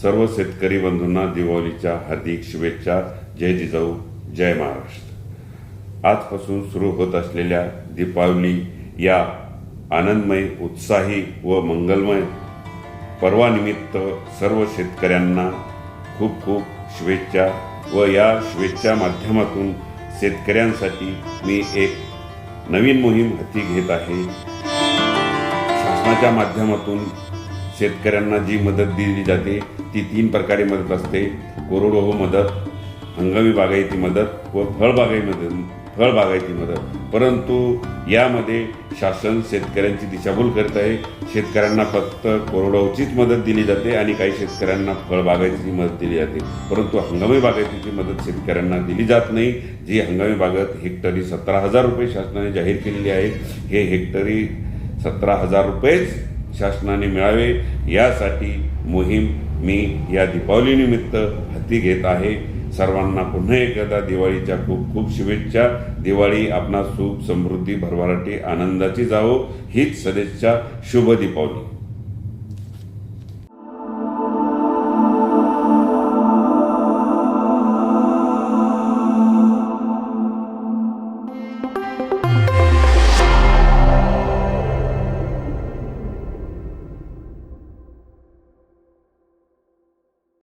सर्व शेतकरी बंधूंना दिवाळीच्या हार्दिक शुभेच्छा. जय जिजाऊ जय महाराष्ट्र. आजपासून सुरू होत असलेल्या दीपावली या आनंदमय उत्साही व मंगलमय पर्वानिमित्त सर्व शेतकऱ्यांना खूप खूप शुभेच्छा व या शुभेच्छा माध्यमातून शेतकऱ्यांसाठी मी एक नवीन मोहीम हाती घेत आहे. शासनाच्या माध्यमातून शेतकऱ्यांना जी मदत दिली जाते ती तीन प्रकारे मदत असते. कोरडवाहू मदत हंगामी बागायती मदत व फळबागाई मदत फळबागायती मदत. परंतु यामध्ये शासन शेतकऱ्यांची दिशाभूल करत आहे. शेतकऱ्यांना फक्त कोरडवाहूचीच मदत दिली जाते आणि काही शेतकऱ्यांना फळबागायतीची मदत दिली जाते. परंतु हंगामी बागायतीची मदत शेतकऱ्यांना दिली जात नाही. जी हंगामी बागत हेक्टरी सतरा हजार रुपये शासनाने जाहीर केलेली आहे. हे हेक्टरी सतरा हजार रुपयेच शासनाने मिळावे. यासाठी मोहीम मी या दीपावलीनिमित्त हाती घेत आहे. सर्वांना पुन्हा एकदा दिवाळीच्या खूप खूप शुभेच्छा. दिवाळी आपणास सुख समृद्धी भरभराटी आनंदाची जावो. हीच सदिच्छा शुभ दीपावली.